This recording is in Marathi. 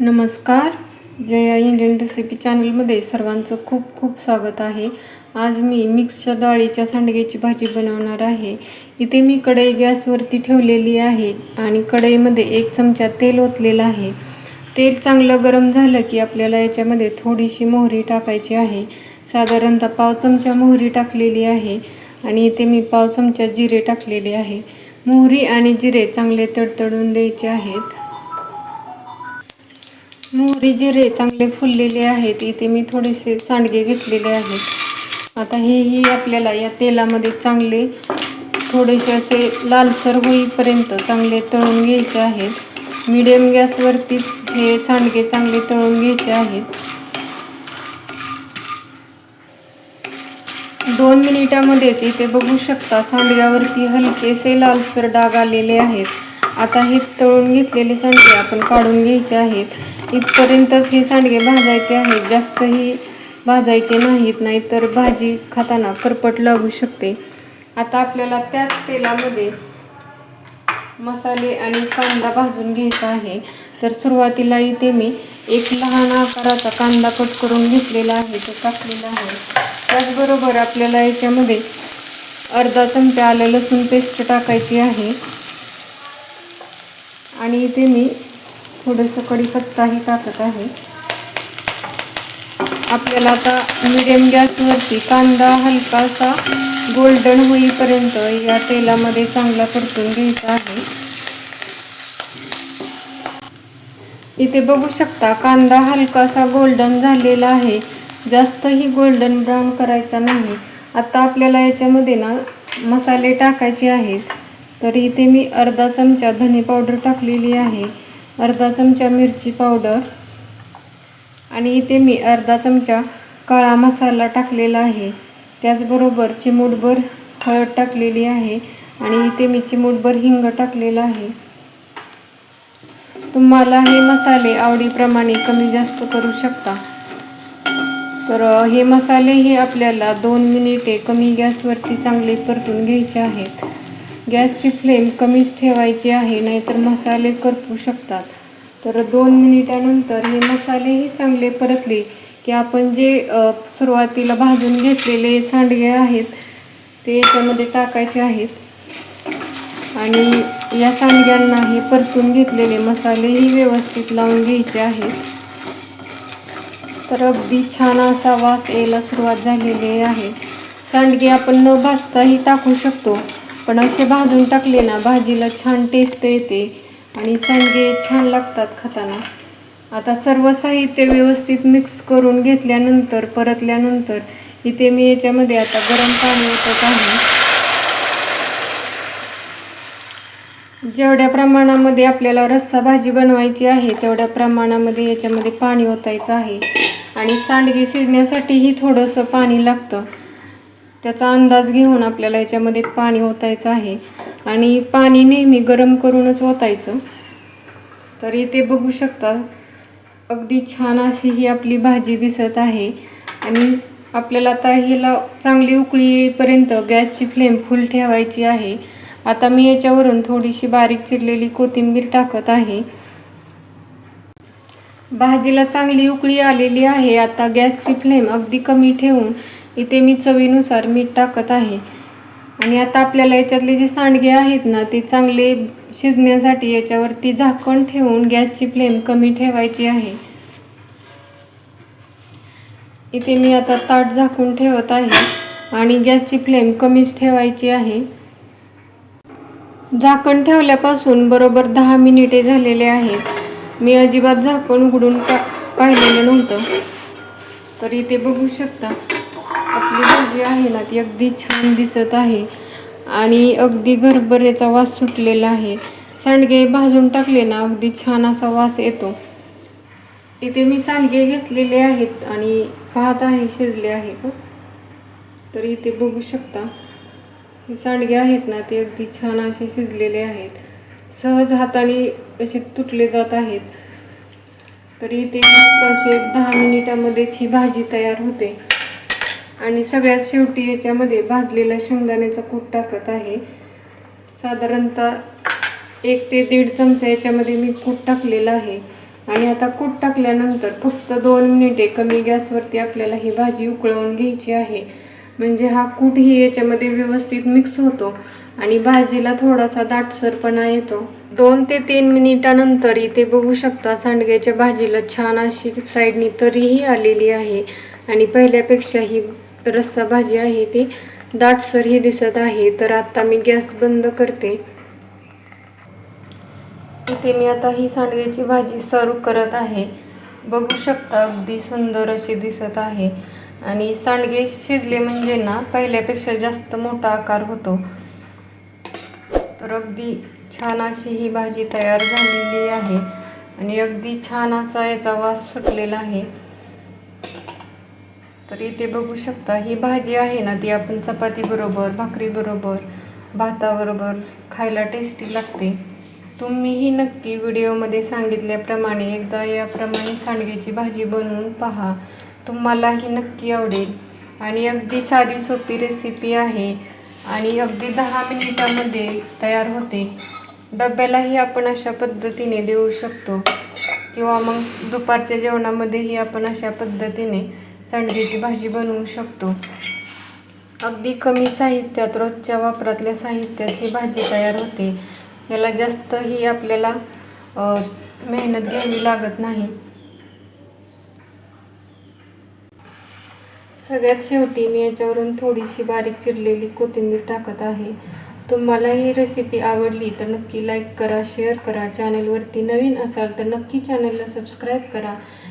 नमस्कार. जया इंडियन रेसिपी चॅनलमध्ये सर्वांचं खूप खूप स्वागत आहे. आज मी मिक्सच्या डाळीच्या सांडग्याची भाजी बनवणार आहे. इथे मी कढई गॅसवरती ठेवलेली आहे आणि कढईमध्ये एक चमचा तेल ओतलेलं आहे. तेल चांगलं गरम झालं की आपल्याला याच्यामध्ये थोडीशी मोहरी टाकायची आहे. साधारणतः पाव चमचा मोहरी टाकलेली आहे आणि इथे मी पाव चमचा जिरे टाकलेले आहे. मोहरी आणि जिरे चांगले तडतडून द्यायचे आहेत. मोहरी जिरे चांगले फुललेले आहेत. इथे मी थोडेसे सांडगे घेतलेले आहेत. आता हेही आपल्याला या तेलामध्ये चांगले थोडेसे असे लालसर होईपर्यंत चांगले तळून घ्यायचे आहेत. मिडियम गॅसवरतीच हे सांडगे चांगले तळून घ्यायचे आहेत. दोन मिनिटामध्येच इथे बघू शकता सांडग्यावरती हलकेसे लालसर डाग आलेले आहेत. आता हे तळून घेतलेले सांडगे आपण काढून घ्यायचे आहेत. इथपर्यंतच हे सांडगे भाजायचे आहेत. जास्तही भाजायचे नाहीत नाहीतर भाजी खाताना करपट लागू शकते. आता आपल्याला त्याच तेलामध्ये मसाले आणि कांदा भाजून घ्यायचा आहे. तर सुरुवातीला इथे मी एक लहान आकाराचा कांदा कट करून घेतलेला आहे. तो टाकलेला आहे. त्याचबरोबर आपल्याला याच्यामध्ये अर्धा चमचा आलं लसूण पेस्ट टाकायची आहे. आणि इथे मी थोडंसं कढीपत्ताही टाकत आहे. आपल्याला आता मिडियम गॅसवरती कांदा हलकासा गोल्डन होईपर्यंत या तेलामध्ये चांगला परतून घ्यायचा आहे. इथे बघू शकता कांदा हलकासा गोल्डन झालेला आहे. जास्तही गोल्डन ब्राऊन करायचा नाही. आता आपल्याला याच्यामध्ये ना मसाले टाकायचे आहेत. तर इथे मी अर्धा चमचा धने पावडर टाकलेली आहे. अर्धा चमचा मिरची पावडर आणि इथे मी अर्धा चमचा काळा मसाला टाकलेला आहे. त्याचबरोबर चिमूटभर हळद टाकलेली आहे आणि इथे मी चिमूटभर हिंग टाकलेला आहे. तुम्हाला हे मसाले आवडीप्रमाणे कमी जास्त करू शकता. तर हे मसाले हे आपल्याला दोन मिनिटे कमी गॅसवरती चांगले परतून घ्यायचे आहेत. गॅसची फ्लेम कमीच ठेवायची आहे नाहीतर मसाले करपू शकतात. तर दोन मिनिटानंतर हे मसालेही चांगले परतले की आपण जे सुरुवातीला भाजून घेतलेले सांडगे आहेत ते याच्यामध्ये टाकायचे आहेत. आणि या सांडग्यांना हे परतून घेतलेले मसालेही व्यवस्थित लावून घ्यायचे आहेत. तर अगदी छान असा वास यायला सुरुवात झालेली आहे. सांडगे आपण न भाजताही टाकू शकतो. पण असे भाजून टाकले ना भाजीला छान टेस्ट येते आणि सांडगे छान लागतात खाताना. आता सर्व साहित्य व्यवस्थित मिक्स करून घेतल्यानंतर परतल्यानंतर इथे मी याच्यामध्ये आता गरम पाणी जेवढ्या प्रमाणामध्ये आपल्याला रस्सा भाजी बनवायची आहे तेवढ्या प्रमाणामध्ये याच्यामध्ये पाणी ओतायचं आहे. आणि सांडगे शिजण्यासाठीही थोडंसं पाणी लागतं. त्याचा अंदाज घेऊन आपल्याला याच्यामध्ये पाणी ओतायचं आहे. आणि पाणी नेहमी गरम करूनच ओतायचं. तर इथे बघू शकता अगदी छान अशी ही आपली भाजी दिसत आहे. आणि आपल्याला आता हिला चांगली उकळी येईपर्यंत गॅसची फ्लेम फुल ठेवायची आहे. आता मी याच्यावरून थोडीशी बारीक चिरलेली कोथिंबीर टाकत आहे. भाजीला चांगली उकळी आलेली आहे. आता गॅसची फ्लेम अगदी कमी ठेवून इथे मी चवीनुसार मीठ टाकत आहे. आणि आता आपल्याला याच्यातले जे सांडगे आहेत ना ते चांगले शिजण्यासाठी याच्यावरती झाकण ठेवून गॅसची फ्लेम कमी ठेवायची आहे. इथे मी आता ताट झाकून ठेवत आहे आणि गॅसची फ्लेम कमीच ठेवायची आहे. झाकण ठेवल्यापासून बरोबर दहा मिनिटे झालेले आहेत मी अजिबात झाकण उघडून पा पाहिलेलं नव्हतं. तर इथे बघू शकता. आपली भाजी आहे ना ती अगदी छान दिसत आहे. आणि अगदी घरभरेचा वास सुटलेला आहे. सांडगे भाजून टाकले ना अगदी छान असा वास येतो. इथे मी सांडगे घेतलेले आहेत आणि पाहत आहे शिजले आहे का तर इथे बघू शकता. हे सांडगे आहेत ना ते अगदी छान असे शिजलेले आहेत. सहज हाताने असे तुटले जात आहेत. तर इथे असे दहा मिनिटामध्येच ही भाजी तयार होते. आणि सगळ्यात शेवटी याच्यामध्ये भाजलेला शेंगदाण्याचा कूट टाकत आहे. साधारणतः एक ते दीड चमचा याच्यामध्ये मी कूट टाकलेला आहे. आणि आता कूट टाकल्यानंतर फक्त दोन मिनिटे कमी गॅसवरती आपल्याला ही भाजी उकळवून घ्यायची आहे. म्हणजे हा कूटही याच्यामध्ये व्यवस्थित मिक्स होतो आणि भाजीला थोडासा दाटसरपणा येतो. दोन ते तीन मिनिटानंतर इथे बघू शकता सांडग्याच्या भाजीला छान अशी साईडनी तरीही आलेली आहे. आणि पहिल्यापेक्षा ही रस्सा भाजी आहे ती. दाटसर ही दिसत आहे तर आता मी गॅस बंद करते. इथे मी आता ही सांडग्याची भाजी सर्व करत आहे. बघू शकता अगदी सुंदर अशी दिसत आहे. आणि सांडगे शिजले म्हणजे ना पहिल्यापेक्षा जास्त मोठा आकार होतो. तर अगदी छान अशी ही भाजी तयार झालेली आहे. आणि अगदी छान असा याचा वास सुटलेला आहे. तर इथे बघू शकता ही भाजी आहे ना ती आपण चपाती बरोबर भाकरी बरोबर भाताबरोबर खायला टेस्टी लागते. तुम्हीही नक्की व्हिडिओमध्ये सांगितल्याप्रमाणे एकदा याप्रमाणे सांडगेची भाजी बनवून पहा. तुम्हालाही नक्की आवडेल. आणि अगदी साधी सोपी रेसिपी आहे. आणि अगदी दहा मिनिटामध्ये तयार होते. डब्यालाही आपण अशा पद्धतीने देऊ शकतो. किंवा मग दुपारच्या जेवणामध्येही आपण अशा पद्धतीने सांडग्याची भाजी बनवू शकतो. अगदी कमी साहित्यात रोजच्या वापरातल्या साहित्यात ही भाजी तयार होते. याला जास्तही आपल्याला मेहनत घ्यावी लागत नाही. सगळ्यात शेवटी मी याच्यावरून थोडीशी बारीक चिरलेली कोथिंबीर टाकत आहे. तुम्हाला ही रेसिपी आवडली तर नक्की लाईक करा शेअर करा. चॅनलवरती नवीन असाल तर नक्की चॅनलला सबस्क्राईब करा.